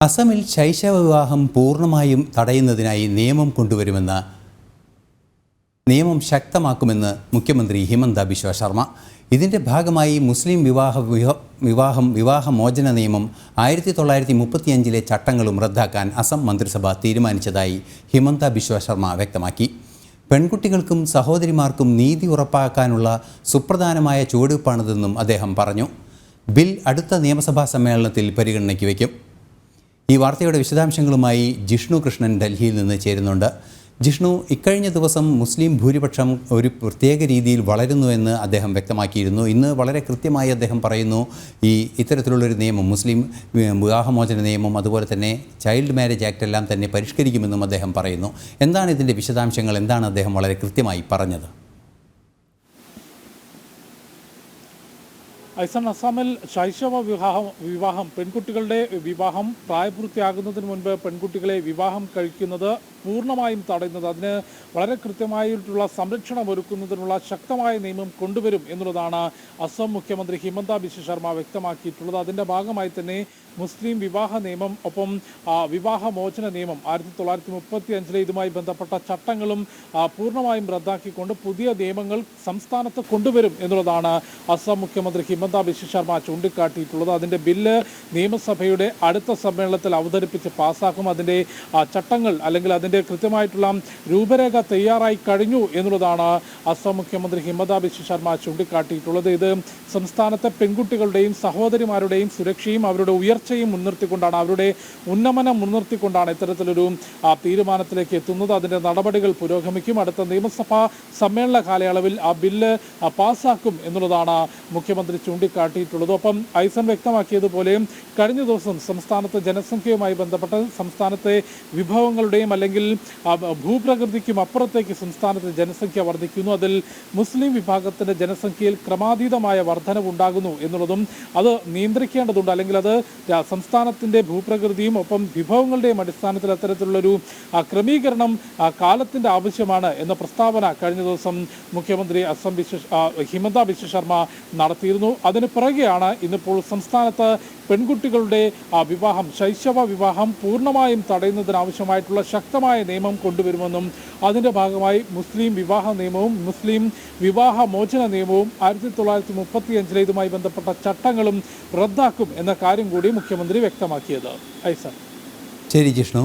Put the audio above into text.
അസമിൽ ശൈശവ വിവാഹം പൂർണമായും തടയുന്നതിനായി നിയമം കൊണ്ടുവരുമെന്ന് നിയമം ശക്തമാക്കുമെന്ന് മുഖ്യമന്ത്രി ഹിമന്ത ബിശ്വ ശർമ്മ. ഇതിന്റെ ഭാഗമായി മുസ്ലിം വിവാഹ വിവാഹം വിവാഹമോചന നിയമം ആയിരത്തി തൊള്ളായിരത്തി മുപ്പത്തിയഞ്ചിലെ ചട്ടങ്ങളും റദ്ദാക്കാൻ അസം മന്ത്രിസഭ തീരുമാനിച്ചതായി ഹിമന്ത ബിശ്വ ശർമ്മ വ്യക്തമാക്കി. പെൺകുട്ടികൾക്കും സഹോദരിമാർക്കും നീതി ഉറപ്പാക്കാനുള്ള സുപ്രധാനമായ ചുവടുവയ്പ്പാണിതെന്നും അദ്ദേഹം പറഞ്ഞു. ബിൽ അടുത്ത നിയമസഭാ സമ്മേളനത്തിൽ പരിഗണനയ്ക്ക് വയ്ക്കും. ഈ വാർത്തയുടെ വിശദാംശങ്ങളുമായി ജിഷ്ണു കൃഷ്ണൻ ഡൽഹിയിൽ നിന്ന് ചേരുന്നുണ്ട്. ജിഷ്ണു ഇക്കഴിഞ്ഞ ദിവസം മുസ്ലിം ഭൂരിപക്ഷം ഒരു പ്രത്യേക രീതിയിൽ വളരുന്നു എന്ന് അദ്ദേഹം വ്യക്തമാക്കിയിരുന്നു. ഇന്ന് വളരെ കൃത്യമായി അദ്ദേഹം പറയുന്നു ഈ ഇത്തരത്തിലുള്ളൊരു നിയമം മുസ്ലിം വിവാഹമോചന നിയമം അതുപോലെ തന്നെ ചൈൽഡ് മാരേജ് ആക്ട് എല്ലാം തന്നെ പരിഷ്കരിക്കുമെന്നും അദ്ദേഹം പറയുന്നു. എന്താണ് ഇതിന്റെ വിശദാംശങ്ങൾ? എന്താണ് അദ്ദേഹം വളരെ കൃത്യമായി പറഞ്ഞത്? ഐസൺ അസാമിൽ ശൈശവ വിവാഹം വിവാഹം പെൺകുട്ടികളുടെ വിവാഹം പ്രായപൂർത്തിയാകുന്നതിന് മുൻപ് പെൺകുട്ടികളെ വിവാഹം കഴിക്കുന്നത് പൂർണമായും തടയുന്നത് അതിന് വളരെ കൃത്യമായിട്ടുള്ള സംരക്ഷണം ഒരുക്കുന്നതിനുള്ള ശക്തമായ നിയമം കൊണ്ടുവരും എന്നുള്ളതാണ് അസം മുഖ്യമന്ത്രി ഹിമന്ത ബിശ്വ ശർമ്മ വ്യക്തമാക്കിയിട്ടുള്ളത്. അതിന്റെ ഭാഗമായി തന്നെ മുസ്ലിം വിവാഹ നിയമം ഒപ്പം വിവാഹ വിവാഹമോചന നിയമം ആയിരത്തി തൊള്ളായിരത്തി മുപ്പത്തി അഞ്ചിലെ ഇതുമായി ബന്ധപ്പെട്ട ചട്ടങ്ങളും പൂർണമായും റദ്ദാക്കിക്കൊണ്ട് പുതിയ നിയമങ്ങൾ സംസ്ഥാനത്ത് കൊണ്ടുവരും എന്നുള്ളതാണ് അസം മുഖ്യമന്ത്രി ഹിമന്ത ബിശ്വ ശർമ്മ ചൂണ്ടിക്കാട്ടിയിട്ടുള്ളത്. അതിന്റെ ബില്ല് നിയമസഭയുടെ അടുത്ത സമ്മേളനത്തിൽ അവതരിപ്പിച്ച് പാസ്സാക്കും അതിന്റെ ചട്ടങ്ങൾ അല്ലെങ്കിൽ അതിന്റെ കൃത്യമായിട്ടുള്ള രൂപരേഖ തയ്യാറായി കഴിഞ്ഞു എന്നുള്ളതാണ് അസം മുഖ്യമന്ത്രി ഹിമത ബിശ്വ ശർമ്മ ചൂണ്ടിക്കാട്ടിയിട്ടുള്ളത്. ഇത് സംസ്ഥാനത്തെ പെൺകുട്ടികളുടെയും സഹോദരിമാരുടെയും സുരക്ഷയും അവരുടെ ഉയർച്ചയും മുൻനിർത്തിക്കൊണ്ടാണ് അവരുടെ ഉന്നമനം മുൻനിർത്തിക്കൊണ്ടാണ് ഇത്തരത്തിലൊരു തീരുമാനത്തിലേക്ക് എത്തുന്നത്. അതിന്റെ നടപടികൾ പുരോഗമിക്കും. അടുത്ത നിയമസഭാ സമ്മേളന കാലയളവിൽ ആ ബില്ല് പാസ്സാക്കും എന്നുള്ളതാണ് മുഖ്യമന്ത്രി ചൂണ്ടിക്കാട്ടിയിട്ടുള്ളത്. ഒപ്പം ഐസൻ വ്യക്തമാക്കിയതുപോലെ കഴിഞ്ഞ ദിവസം സംസ്ഥാനത്തെ ജനസംഖ്യയുമായി ബന്ധപ്പെട്ട സംസ്ഥാനത്തെ വിഭവങ്ങളുടെയും അല്ലെങ്കിൽ ഭൂപ്രകൃതിക്കും അപ്പുറത്തേക്ക് സംസ്ഥാനത്ത് ജനസംഖ്യ വർദ്ധിക്കുന്നു. അതിൽ മുസ്ലിം വിഭാഗത്തിന്റെ ജനസംഖ്യയിൽ ക്രമാതീതമായ വർധനവ് ഉണ്ടാകുന്നു എന്നുള്ളതും അത് നിയന്ത്രിക്കേണ്ടതുണ്ട്. അല്ലെങ്കിൽ അത് സംസ്ഥാനത്തിന്റെ ഭൂപ്രകൃതിയും ഒപ്പം വിഭവങ്ങളുടെയും അടിസ്ഥാനത്തിൽ അത്തരത്തിലുള്ളൊരു ക്രമീകരണം കാലത്തിന്റെ ആവശ്യമാണ് എന്ന പ്രസ്താവന കഴിഞ്ഞ ദിവസം മുഖ്യമന്ത്രി അസം ബിശ്വ ഹിമന്ത ബിശ്വ ശർമ്മ നടത്തിയിരുന്നു. അതിന് പിറകെയാണ് ഇന്നിപ്പോൾ സംസ്ഥാനത്ത് പെൺകുട്ടികളുടെ വിവാഹം ശൈശവ വിവാഹം പൂർണമായും തടയുന്നതിനാവശ്യമായിട്ടുള്ള ശക്തമായ നിയമം കൊണ്ടുവരുമെന്നും അതിന്റെ ഭാഗമായി മുസ്ലിം വിവാഹ നിയമവും മുസ്ലിം വിവാഹ മോചന നിയമവും ആയിരത്തി തൊള്ളായിരത്തി മുപ്പത്തി അഞ്ചിലെ ഇതുമായി ബന്ധപ്പെട്ട ചട്ടങ്ങളും റദ്ദാക്കും എന്ന കാര്യം കൂടി മുഖ്യമന്ത്രി വ്യക്തമാക്കിയത്. ഐസർ ശരി ജിഷ്ണു.